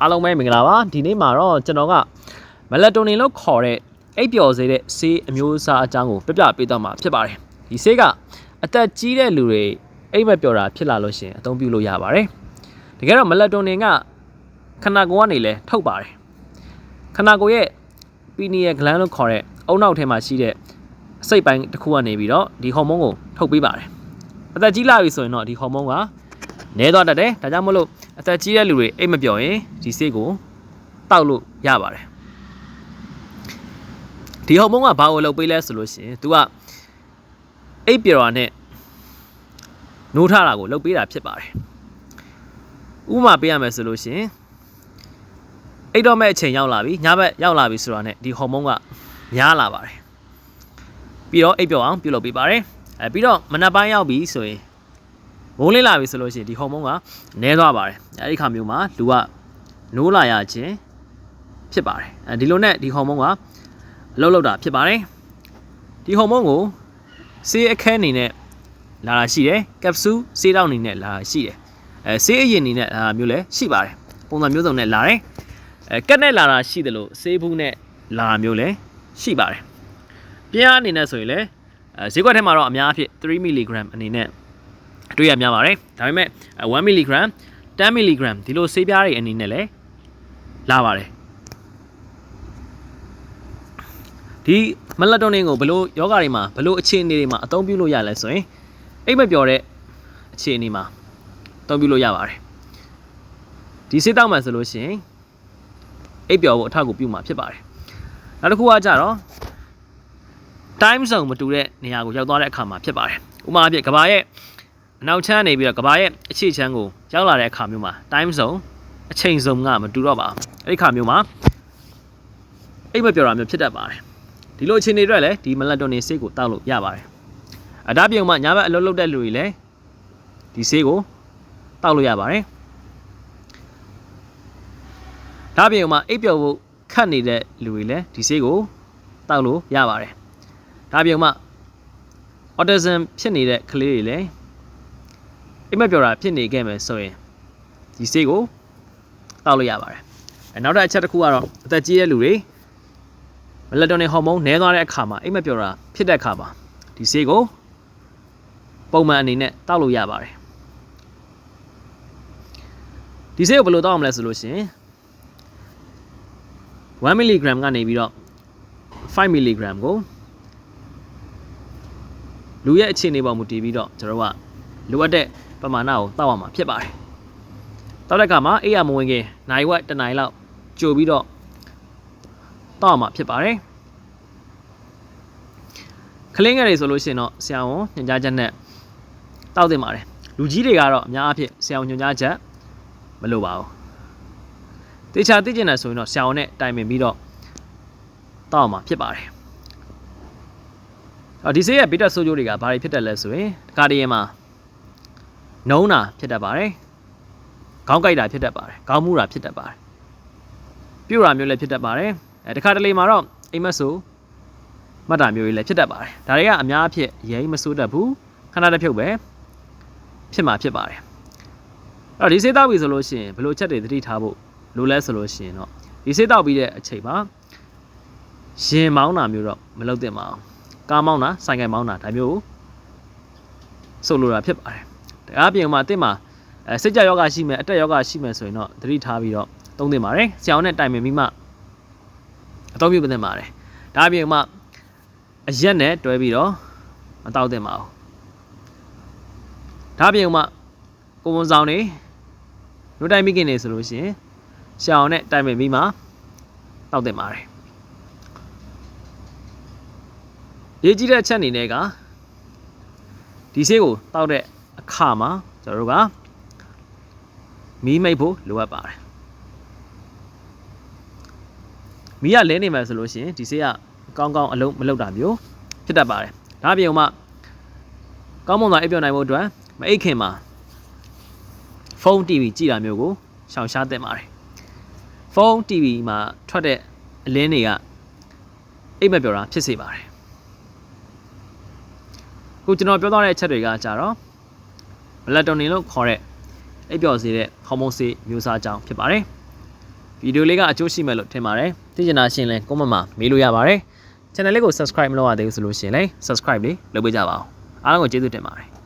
အားလုံးပဲမင်္ဂလာပါဒီနေ့မှာတော့ကျွန်တော်ကမလက်တိုနင်လို့ခေါ်တဲ့အိပ်ပျော်စေတဲ့ဆေးအမျိုးအစားအကြောင်းကိုပြပြပေးတော့မှာဖြစ်ပါတယ်ဒီဆေးကအသက်ကြီးတဲ့လူတွေအိပ်မက်ပျော်တာဖြစ်လာလို့ရှရင်အသုံးပြုလို့ရပါတယ်တကယ်တော့မလက်တိုနင်ကခန္ဓာကိုယ်ကနေလဲထုတ်ပါတယ်ခန္ဓာကိုယ်ရဲ့ပီနီယယ်ဂလန်လို့ခေါ်တဲ့အုံနောက်ထဲမှာရှိတဲ့အစိတ်ပိုင်းတစ်ခုကနေပြီးတော့ဒီဟော်မုန်းကိုထုတ်ပေးပါတယ်အသက်ကြီးလာပြီဆိုရင်တော့ဒီဟော်မုန်းကနည်းသွားတတ်တယ်ဒါကြောင့်မလို့ အသက်ကြီးတဲ့လူတွေအိပ်မပျော်ရင်ဒီဆေးကိုတောက်လို့ရပါတယ်ဒီဟော်မုန်းကဘာကိုလုပ်ပေးလဲဆိုလို့ရှိရင် तू ကအိပ်ပျော်တာနဲ့နိုးထတာကိုလုပ်ပေးတာဖြစ်ပါတယ်ဥပမာပေးရမယ်ဆိုလို့ရှိရင်အိတ်တော့မဲ့အချိန်ရောက်လာပြီညဘက်ရောက်လာပြီဆိုတာနဲ့ဒီဟော်မုန်းကများလာပါတယ်ပြီးတော့အိပ်ပျော်အောင်ပြုလုပ်ပေးပါတယ်အဲပြီးတော့မနက်ပိုင်းရောက်ပြီဆိုရင် မိုးလင်းလာပြီဆိုလို့ရှိရင်ဒီဟော်မုန်းကနည်းသွားပါတယ်အဲဒီခါမျိုးမှာလူကနိုးလာရခြင်းဖြစ်ပါတယ်အဲဒီလိုနဲ့ဒီဟော်မုန်းကအလုပ်လုပ်တာဖြစ်ပါတယ်ဒီဟော်မုန်းကိုဆေးအခဲအနေနဲ့လာတာရှိတယ်ကပ်ဆူးဆေးတောက်အနေနဲ့လာတာရှိတယ်အဲဆေးအရင်အနေနဲ့လာတာမျိုးလည်းရှိပါတယ်ပုံစံမျိုးစုံနဲ့လာတယ်အဲကက်နဲ့လာတာရှိတယ်လို့ဆေးဘူးနဲ့လာတာမျိုးလည်းရှိပါတယ်ပြင်းအားအနေနဲ့ဆိုရင်လည်းအဲဈေးကွက်ထဲမှာတော့အများအဖြစ်3 mg အနေနဲ့ တွေ့ရများပါတယ်ဒါပေမဲ့1 mg 10 mg ဒီလိုဆေးပြားတွေအနေနဲ့လည်းလာပါတယ်ဒီမလက်တိုနင်ကိုဘလို့ယောဂတွေမှာဘလို့အခြေအနေတွေမှာအသုံးပြုလို့ရလဲဆိုရင်အိတ်မပျော်တဲ့အခြေအနေမှာအသုံးပြုလို့ရပါတယ်ဒီဆေးတောက်မှဆိုလို့ရှိရင်အိတ်ပျော်ဖို့အထောက်အကူပြုမှာဖြစ်ပါတယ်နောက်တစ်ခုကကြတော့ time zone မတူတဲ့နေရာကိုရောက်သွားတဲ့အခါမှာဖြစ်ပါတယ်ဥပမာအဖြစ်ကဘာရဲ့ အနောက်ချမ်းနေပြီးတော့ကဘာရဲ့အရှိချမ်းကိုရောက်လာတဲ့အခါမျိုးမှာ time zone အချိန် zone ကမတူတော့ပါဘူးအဲ့ဒီခါမျိုးမှာအိတ်မပျော်တာမျိုးဖြစ်တတ်ပါတယ်ဒီလိုအခြေအနေတွေလည်းဒီမလက်တိုနင်ဆေးကိုတောက်လို့ရပါတယ်အဒါပြုံမှညဘက်အလုပ်လုပ်တဲ့လူတွေလည်းဒီဆေးကိုတောက်လို့ရပါတယ်ဒါပြုံမှအိတ်ပျော်ဖို့ခတ်နေတဲ့လူတွေလည်းဒီဆေးကိုတောက်လို့ရပါတယ်ဒါပြုံမှ autism ဖြစ်နေတဲ့ကလေးတွေလည်း အိမ်မက်ပြောတာဖြစ်နေခဲ့မယ်ဆိုရင်ဒီဆေးကိုတောက်လို့ရပါတယ်အဲနောက်တစ်အချက်တစ်ခုကတော့အသက်ကြီးတဲ့လူတွေမလက်တိုနင်ဟော်မုန်းနည်းသွားတဲ့အခါမှာအိမ်မက်ပြောတာဖြစ်တဲ့အခါမှာဒီဆေးကိုပုံမှန်အနေနဲ့တောက်လို့ရပါတယ်ဒီဆေးကိုဘယ်လိုတောက်အောင်လဲဆိုလို့ရှိရင်1 mg ကနေပြီးတော့5 mg ကိုလူရဲ့အခြေအနေပေါ်မူတည်ပြီးတော့ကျွန်တော်တို့က လိုအပ်တဲ့ပမာဏကိုတောက်ရမှာဖြစ်ပါတယ်တောက်တဲ့အခါမှာအေးရမဝင်ခင်နိုင်ဝက်တစ်နိုင်လောက်ကြိုပြီးတော့တောက်ရမှာဖြစ်ပါတယ်ကလင်းငယ်တွေဆိုလို့ရှိရင်တော့ဆရာဝန်ညွှန်ကြားချက်နဲ့တောက်တင်ပါတယ်လူကြီးတွေကတော့အများအားဖြင့်ဆရာဝန်ညွှန်ကြားချက်မလိုပါဘူးတေချာသိကျင်တယ်ဆိုရင်တော့ဆရာဝန်နဲ့တိုင်ပင်ပြီးတော့တောက်ရမှာဖြစ်ပါတယ်အော်ဒီဆေးရဲ့ဘီတာဆိုဂျိုတွေကဘာတွေဖြစ်တယ်လဲဆိုရင်တခါတည်းမှာ နုံးတာဖြစ်တတ်ပါတယ်ခေါင်းကိုက်တာဖြစ်တတ်ပါတယ်ခေါင်းမူတာဖြစ်တတ်ပါတယ်ပြူတာမျိုးလည်းဖြစ်တတ်ပါတယ်အဲတခါတလေမှာတော့အိမ်မက်ဆိုမှတ်တာမျိုးတွေလည်းဖြစ်တတ်ပါတယ်ဒါတွေကအများအဖြစ်ရိမဆိုးတတ်ဘူးခဏတစ်ဖြုတ်ပဲဖြစ်မှာဖြစ်ပါတယ်အဲ့တော့ဒီဆေးတောက်ပြီဆိုလို့ရှိရင်ဘယ်လိုချက်တွေသတိထားဖို့လိုလဲဆိုလို့ရှိရင်တော့ဒီဆေးတောက်ပြီးတဲ့အချိန်မှာရင်မောင်းတာမျိုးတော့မလုပ်သင့်ပါဘူးကားမောင်းတာဆိုင်ကယ်မောင်းတာဒါမျိုးဆိုလိုတာဖြစ်ပါတယ် တကားပြင်မှာအစ်မှာအဲစိတ်ကြယောဂရှိမယ်အတက်ယောဂရှိမယ်ဆိုရင်တော့သတိထားပြီးတော့သုံးသင့်ပါတယ်ဆရာဝန်နဲ့တိုင်ပင်ပြီးမှအသုံးပြုသင့်ပါတယ်ဒါပြင်မှာအရက်နဲ့တွဲပြီးတော့မတောက်သင့်ပါဘူးဒါပြင်မှာကိုဝန်ဆောင်နေလူတိုင်မိခင်နေဆိုလို့ရှိရင်ဆရာဝန်နဲ့တိုင်ပင်ပြီးမှတောက်သင့်ပါတယ်ရေးကြည့်တဲ့အချက်အနေနဲ့ကဒီဆေးကိုတောက်တဲ့ အခါမှာကျွန်တော်တို့ကမီးမိတ်ဖို့လိုအပ်ပါတယ်မီးကလဲနေမှဆိုလို့ရှိရင်ဒီဆေးကကောင်းကောင်းအလုံးမလုပ်တာမျိုးဖြစ်တတ်ပါတယ်ဒါပြင်မှကောင်းမွန်စွာအိပ်ပျော်နိုင်ဖို့အတွက်မအိပ်ခင်မှာဖုန်း TV ကြည့်တာမျိုးကိုရှောင်ရှားသင့်ပါတယ်ဖုန်း TV မှာထွက်တဲ့အလင်းတွေကအိပ်မက်ပျော်တာဖြစ်စေပါတယ်ခုကျွန်တော်ပြောသွားတဲ့အချက်တွေကကြတော့ မလက်တိုနင်လို့ခေါ်တဲ့အိပ်ပျော်စေတဲ့ဟော်မုန်းဆေးမျိုးစားကြောင်းဖြစ်ပါတယ်ဗီဒီယိုလေးကအကျိုးရှိမယ်လို့ထင်ပါတယ်သိချင်တာရှရင်လဲ comment မှာမေးလို့ရပါတယ် channel လေးကို subscribe မလုပ်ရသေးဘူးဆိုလို့ရှရင်လဲ subscribe လေးလုပ်ပေးကြပါဦးအားလုံးကိုကျေးဇူးတင်ပါတယ်